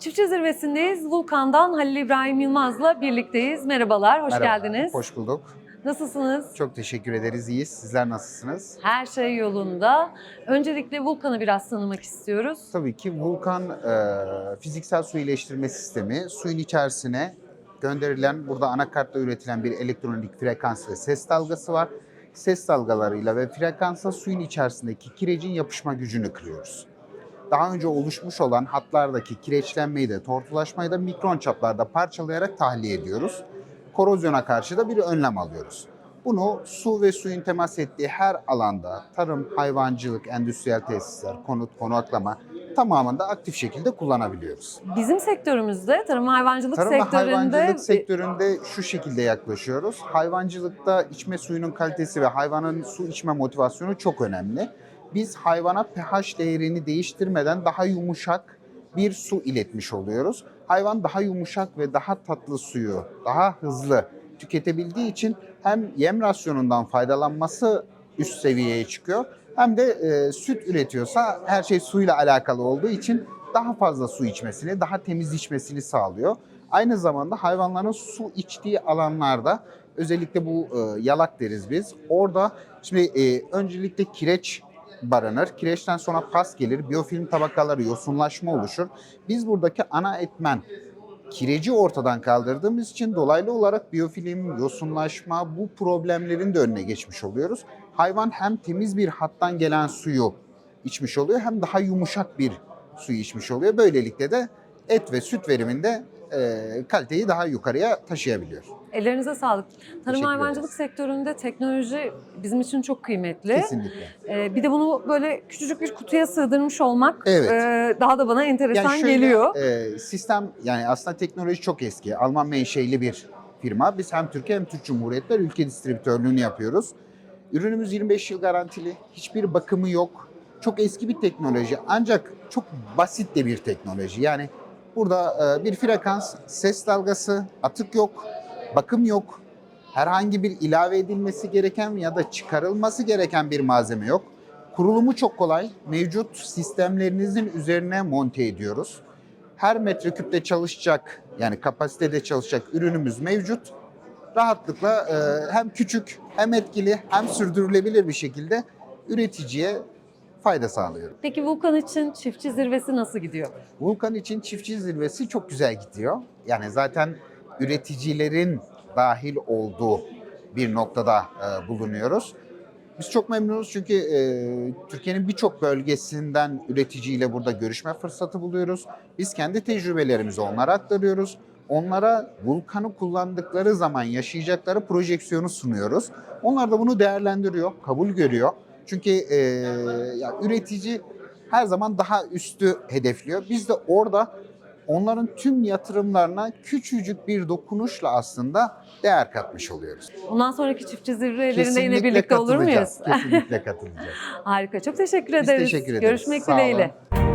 Çiftçi zirvesindeyiz. Vulkan'dan Halil İbrahim Yılmaz'la birlikteyiz. Merhabalar, hoş Merhaba, geldiniz. Hoş bulduk. Nasılsınız? Çok teşekkür ederiz. İyiyiz. Sizler nasılsınız? Her şey yolunda. Öncelikle Vulkan'ı biraz tanımak istiyoruz. Tabii ki Vulkan e, fiziksel su iyileştirme sistemi suyun içerisine gönderilen burada anakartta üretilen bir elektronik frekans ve ses dalgası var. Ses dalgalarıyla ve frekansla suyun içerisindeki kirecin yapışma gücünü kırıyoruz. Daha önce oluşmuş olan hatlardaki kireçlenmeyi de tortulaşmayı da mikron çaplarda parçalayarak tahliye ediyoruz. Korozyona karşı da bir önlem alıyoruz. Bunu su ve suyun temas ettiği her alanda tarım, hayvancılık, endüstriyel tesisler, konut, konaklama tamamında aktif şekilde kullanabiliyoruz. Bizim sektörümüzde, tarım hayvancılık Tarım sektöründe hayvancılık sektöründe şu şekilde yaklaşıyoruz. Hayvancılıkta içme suyunun kalitesi ve hayvanın su içme motivasyonu çok önemli. Biz hayvana pH değerini değiştirmeden daha yumuşak bir su iletmiş oluyoruz. Hayvan daha yumuşak ve daha tatlı suyu daha hızlı tüketebildiği için hem yem rasyonundan faydalanması üst seviyeye çıkıyor hem de e, süt üretiyorsa her şey suyla alakalı olduğu için daha fazla su içmesini, daha temiz içmesini sağlıyor. Aynı zamanda hayvanların su içtiği alanlarda özellikle bu e, yalak deriz biz. Orada şimdi e, öncelikle kireç barınır. Kireçten sonra pas gelir. Biyofilm tabakaları, yosunlaşma oluşur. Biz buradaki ana etmen kireci ortadan kaldırdığımız için dolaylı olarak biyofilm, yosunlaşma bu problemlerin de önüne geçmiş oluyoruz. Hayvan hem temiz bir hattan gelen suyu içmiş oluyor hem daha yumuşak bir suyu içmiş oluyor. Böylelikle de et ve süt veriminde kaliteyi daha yukarıya taşıyabiliyor. ellerinize sağlık. Tarım hayvancılık sektöründe teknoloji bizim için çok kıymetli. Kesinlikle. Ee, bir de bunu böyle küçücük bir kutuya sığdırmış olmak Evet. e, daha da bana enteresan şöyle, geliyor. e, sistem yani aslında teknoloji çok eski. Alman menşeili bir firma. Biz hem Türkiye hem Türk Cumhuriyetler ülke distribütörlüğünü yapıyoruz. Ürünümüz 25 yıl garantili. Hiçbir bakımı yok. Çok eski bir teknoloji ancak çok basit de bir teknoloji. Yani burada e, bir frekans, ses dalgası, atık yok, bakım yok. Herhangi bir ilave edilmesi gereken ya da çıkarılması gereken bir malzeme yok. Kurulumu çok kolay. Mevcut sistemlerinizin üzerine monte ediyoruz. Her metreküpte çalışacak yani kapasitede çalışacak ürünümüz mevcut. Rahatlıkla e, hem küçük hem etkili hem sürdürülebilir bir şekilde üreticiye fayda sağlıyor. Peki Vulkan için çiftçi zirvesi nasıl gidiyor? Vulkan için çiftçi zirvesi çok güzel gidiyor. Yani zaten üreticilerin dahil olduğu bir noktada e, bulunuyoruz. Biz çok memnunuz çünkü e, Türkiye'nin birçok bölgesinden üreticiyle burada görüşme fırsatı buluyoruz. Biz kendi tecrübelerimizi onlara aktarıyoruz. Onlara Vulkan'ı kullandıkları zaman yaşayacakları projeksiyonu sunuyoruz. Onlar da bunu değerlendiriyor, kabul görüyor. Çünkü e, ya üretici her zaman daha üstü hedefliyor. Biz de orada onların tüm yatırımlarına küçücük bir dokunuşla aslında değer katmış oluyoruz. Bundan sonraki çiftçi zirvelerinde yine birlikte olur muyuz? Kesinlikle katılacağız. Harika. Çok teşekkür Biz ederiz. teşekkür ederiz. Görüşmek Sağ dileğiyle. olun.